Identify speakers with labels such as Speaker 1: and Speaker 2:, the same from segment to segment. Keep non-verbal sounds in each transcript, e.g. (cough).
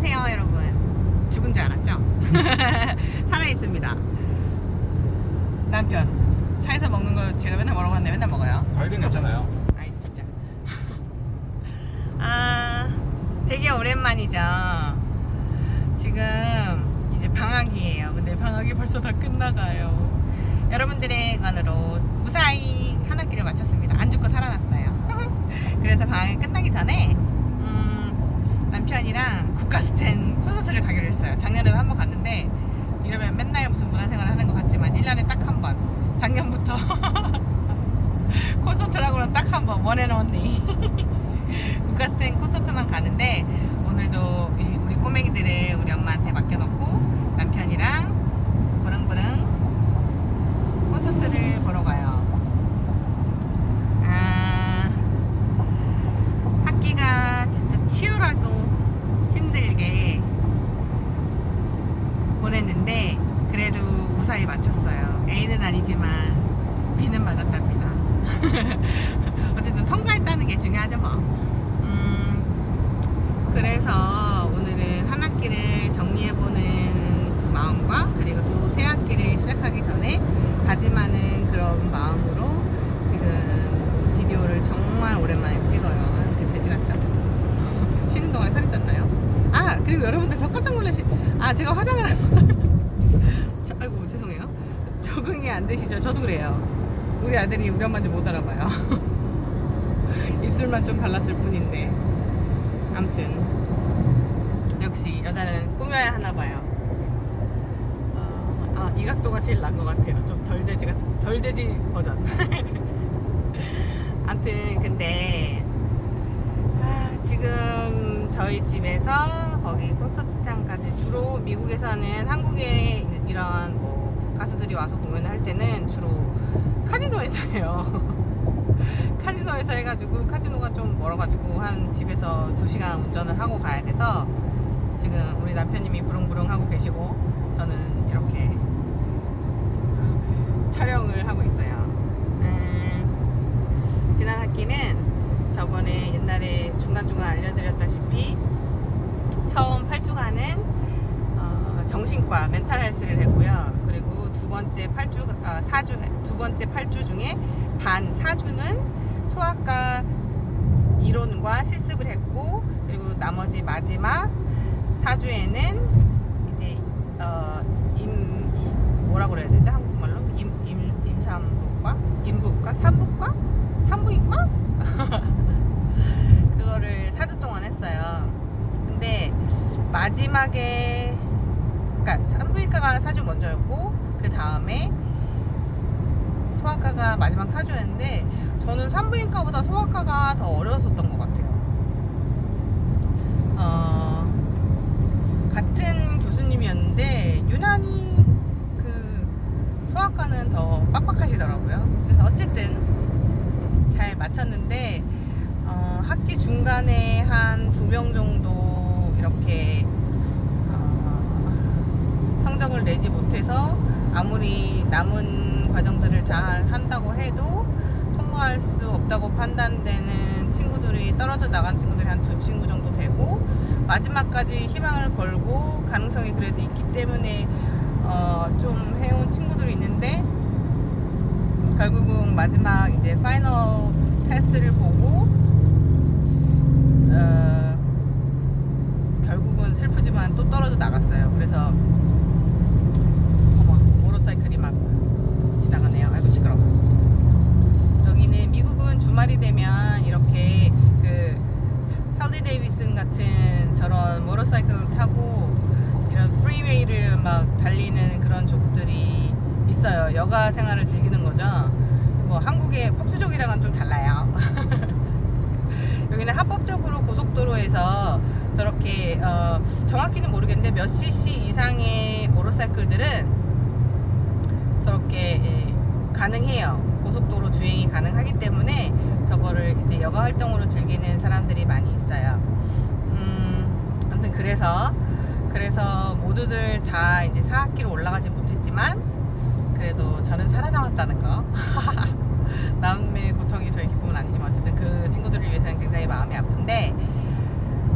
Speaker 1: 안녕하세요 여러분. 죽은 줄 알았죠? (laughs) 살아있습니다. 남편 차에서 먹는 거 제가 맨날 뭐라고 하는데 맨날 먹어요?
Speaker 2: 과일은 괜찮아요.
Speaker 1: 아이 진짜. (laughs) 아 되게 오랜만이죠? 지금 이제 방학이에요. 근데 방학이 벌써 다 끝나가요. 여러분들의 관으로 무사히 한 학기를 마쳤습니다. 안 죽고 살아났어요. (laughs) 그래서 방학이 끝나기 전에 음, 남편이랑 국가스텐 콘서트를 가기로 했어요 작년에도 한 번 갔는데 이러면 맨날 무슨 문화생활을 하는 것 같지만 1년에 딱 한 번 작년부터 (laughs) 콘서트라고는 딱 한 번, 원앤 언니. (laughs) 국가스텐 콘서트만 가는데, 오늘도 이 우리 꼬맹이들을 우리 엄마한테 맡겨놓고, 남편이랑 부릉부릉 콘서트를 보러 가요. 아, 학기가 진짜 치열하고 힘들게 보냈는데, 그래도 무사히 마쳤어요. A는 아니지만, B는 맞았답니다. 어쨌든 통과했다는 게 중요하죠 뭐. 음, 그래서 오늘은 한 학기를 정리해보는 마음과 그리고 또 새 학기를 시작하기 전에 다짐하는 그런 마음으로 지금 비디오를 정말 오랜만에 찍어요. 이렇게 돼지 같죠? 쉬는 동안에 살이 쪘나요? 아 그리고 여러분들 저 깜짝 놀라시. 아 제가 화장을 한. (laughs) 저, 아이고 죄송해요. 적응이 안 되시죠? 저도 그래요. 우리 아들이 우리 엄마인지 못 알아봐요. (laughs) 입술만 좀 발랐을 뿐인데. 암튼 역시 여자는 꾸며야 하나 봐요. 어, 아, 이 각도가 제일 난 것 같아요. 좀 덜 돼지 같, 덜 돼지 버전. (laughs) 암튼 근데 아, 지금 저희 집에서 거기 콘서트장까지 주로 미국에서는 한국에 이런 뭐 가수들이 와서 공연을 할 때는 주로 카지노에서 해요. (laughs) 카지노에서 해가지고 카지노가 좀 멀어가지고 한 집에서 2시간 운전을 하고 가야 돼서 지금 우리 남편님이 부릉부릉 하고 계시고 저는 이렇게 (laughs) 촬영을 하고 있어요. 음, 지난 학기는 저번에 옛날에 중간중간 알려드렸다시피 처음 8주간은 어, 정신과 멘탈 헬스를 했고요. 그리고 두 번째 8주 아, 4주 두 번째 8주 중에 반 4주는 소아과 이론과 실습을 했고 그리고 나머지 마지막 4주에는 이제 어, 임, 이, 뭐라 그래야 되죠? 한국말로 임, 임, 임산부과? 임부과? 산부과? 산부인과? (laughs) 그거를 4주 동안 했어요. 근데 마지막에 그러니까 산부인과가 4주 먼저였고 그 다음에 소아과가 마지막 4주였는데 저는 산부인과보다 소아과가 더 어려웠었던 것 같아요. 어, 같은 교수님이었는데 유난히 그 소아과는 더 빡빡하시더라고요. 그래서 어쨌든 잘 마쳤는데 어, 학기 중간에 한 두 명 정도 이렇게 어, 성적을 내지 못해서 아무리 남은 과정들을 잘 한다고 해도 통과할 수 없다고 판단되는 친구들이 떨어져 나간 친구들이 한 두 친구 정도 되고 마지막까지 희망을 걸고 가능성이 그래도 있기 때문에 어, 좀 해온 친구들이 있는데 결국은 마지막 이제 파이널 테스트를 보고 어, 결국은 슬프지만 또 떨어져 나갔어요. 그래서 어머 모tor사이클이 막 지나가네요. 아이고 시끄러. 여기는 미국은 주말이 되면 이렇게 그 할리 데이비슨 같은 저런 모터사이클을 타고 이런 프리웨이를 막 달리는 그런 족들이 있어요. 여가 생활을 즐기는 거죠. 폭주족이랑은 좀 달라요. (laughs) 여기는 합법적으로 고속도로에서 저렇게 어, 정확히는 모르겠는데 몇 cc 이상의 모터사이클들은 저렇게 예, 가능해요. 고속도로 주행이 가능하기 때문에 저거를 이제 여가 활동으로 즐기는 사람들이 많이 있어요. 음, 아무튼 그래서 그래서 모두들 다 이제 4학기로 올라가지 못했지만 그래도 저는 살아남았다는 거. (laughs) (laughs) 남의 고통이 저의 기쁨은 아니지만 어쨌든 그 친구들을 위해서는 굉장히 마음이 아픈데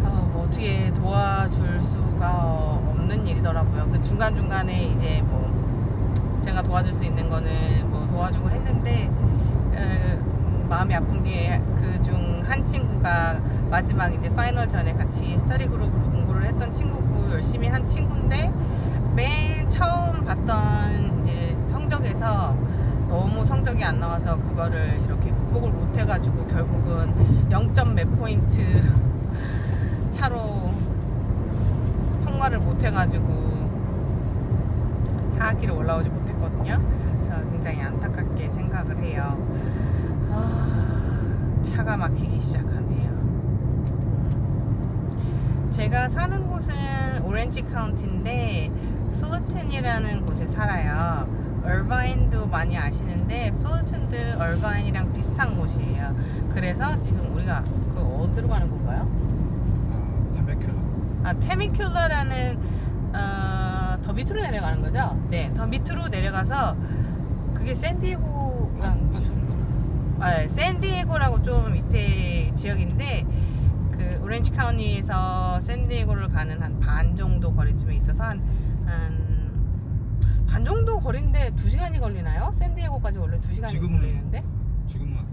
Speaker 1: 어, 뭐 어떻게 도와줄 수 수가 없는 일이더라고요. 그 중간 중간에 이제 뭐 제가 도와줄 수 있는 거는 뭐 도와주고 했는데 에, 마음이 아픈 게 그 중 한 친구가 마지막 이제 파이널 전에 같이 스터디 그룹으로 공부를 했던 친구고 열심히 한 친구인데 맨 처음 봤던 이제 성적에서 너무 성적이 안 나와서 그거를 이렇게 극복을 못 해가지고 결국은 0점 몇 포인트 (laughs) 차로 통과를 못 해가지고 4학기로 올라오지 못했거든요. 그래서 굉장히 안타깝게 생각을 해요. 아, 차가 막히기 시작하네요. 제가 사는 곳은 오렌지 카운티인데 플루튼이라는 곳에 살아요. 얼바인도 많이 아시는데 플루튼도 얼바인이랑 비슷한 곳이에요. 그래서 지금 우리가 그 어디로 가는 건가요?
Speaker 2: 아, 템베큘라.
Speaker 1: 아 테미큘러라는 어, 더 밑으로 내려가는 거죠? 네, 더 밑으로 내려가서 그게 샌디에고랑 아, 네, 샌디에고라고 좀 밑에 지역인데 그 오렌지 카운티에서 샌디에고를 가는 한 반 정도 거리쯤에 있어서 한, 한 반 정도 거리인데 두 시간이 걸리나요? 샌디에고까지 원래 두 시간이
Speaker 2: 지금은
Speaker 1: 걸리는데
Speaker 2: 지금은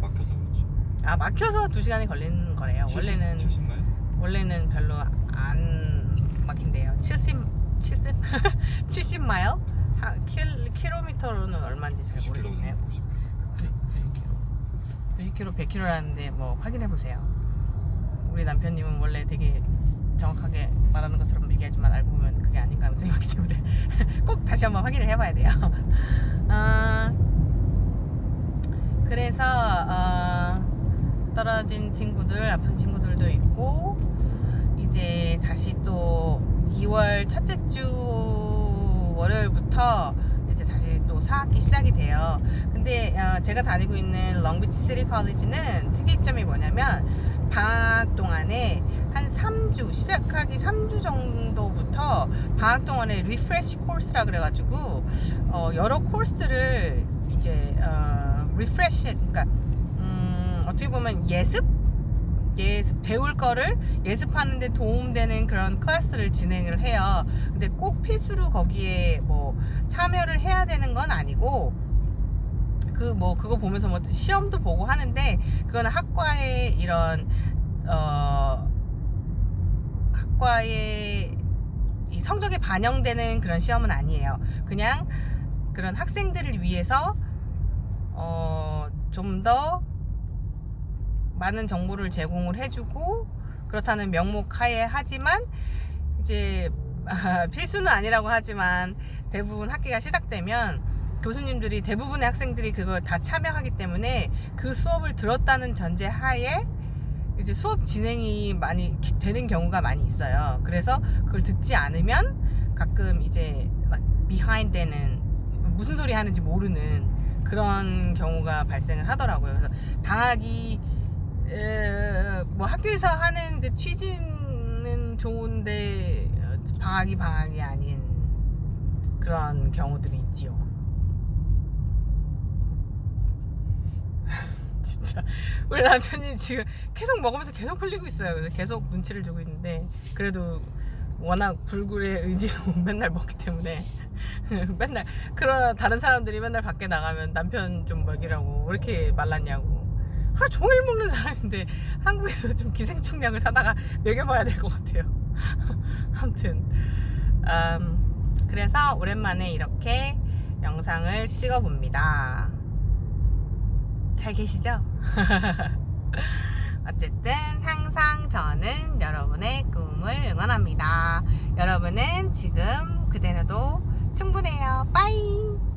Speaker 2: 막혀서 그렇지.
Speaker 1: 아 막혀서 두 시간이 걸리는 거래요. 원래는
Speaker 2: 70, 70마일?
Speaker 1: 원래는 별로 안 막힌대요. 70, 70, 70 마일? 하, 킬, 킬로미터로는 얼마인지 잘
Speaker 2: 90km
Speaker 1: 모르겠네요.
Speaker 2: 90.
Speaker 1: 90km, 100km라는데 뭐 확인해 보세요. 우리 남편님은 원래 되게 정확하게 말하는 것처럼 얘기하지만 알고 보면 그게 아닌 가능성이 많기 때문에 (laughs) 꼭 다시 한번 확인을 해봐야 돼요. (laughs) 어, 그래서 어, 떨어진 친구들, 아픈 친구들도 있고 이제 다시 또 2월 첫째 주 월요일부터 이제 다시 또 4학기 시작이 돼요. 근데 어, 제가 다니고 있는 롱비치 시리 컬리지는 특이점이 뭐냐면 방학 동안에 한 3주 시작하기 3주 정도부터 방학 동안에 리프레시 코스라 그래가지고 어, 여러 코스들을 이제 어, 리프레시 그러니까 음, 어떻게 보면 예습 예습 배울 거를 예습하는데 도움되는 그런 클래스를 진행을 해요. 근데 꼭 필수로 거기에 뭐 참여를 해야 되는 건 아니고 그 뭐 그거 보면서 뭐 시험도 보고 하는데 그거는 학과의 이런 어 학과의 이 성적에 반영되는 그런 시험은 아니에요. 그냥 그런 학생들을 위해서 어 좀 더 많은 정보를 제공을 해주고 그렇다는 명목 하에 하지만 이제 (laughs) 필수는 아니라고 하지만 대부분 학기가 시작되면 교수님들이 대부분의 학생들이 그걸 다 참여하기 때문에 그 수업을 들었다는 전제 하에 이제 수업 진행이 많이 기- 되는 경우가 많이 있어요. 그래서 그걸 듣지 않으면 가끔 이제 막 비하인드는 무슨 소리 하는지 모르는 그런 경우가 발생을 하더라고요. 그래서 방학이 에, 뭐 학교에서 하는 그 취지는 좋은데 어, 방학이 방학이 아닌 그런 경우들이 있지요. 진짜 (laughs) 우리 남편님 지금 계속 먹으면서 계속 흘리고 있어요. 그래서 계속 눈치를 주고 있는데 그래도 워낙 불굴의 의지로 (laughs) 맨날 먹기 때문에 (laughs) 맨날 그런 다른 사람들이 맨날 밖에 나가면 남편 좀 먹이라고 왜 이렇게 말랐냐고 하루 종일 먹는 사람인데 한국에서 좀 기생충약을 사다가 먹여봐야 될 것 같아요. 아무튼 음, 그래서 오랜만에 이렇게 영상을 찍어봅니다. 잘 계시죠? (laughs) 어쨌든 항상 저는 여러분의 꿈을 응원합니다. 여러분은 지금 그대로도 충분해요. 빠이!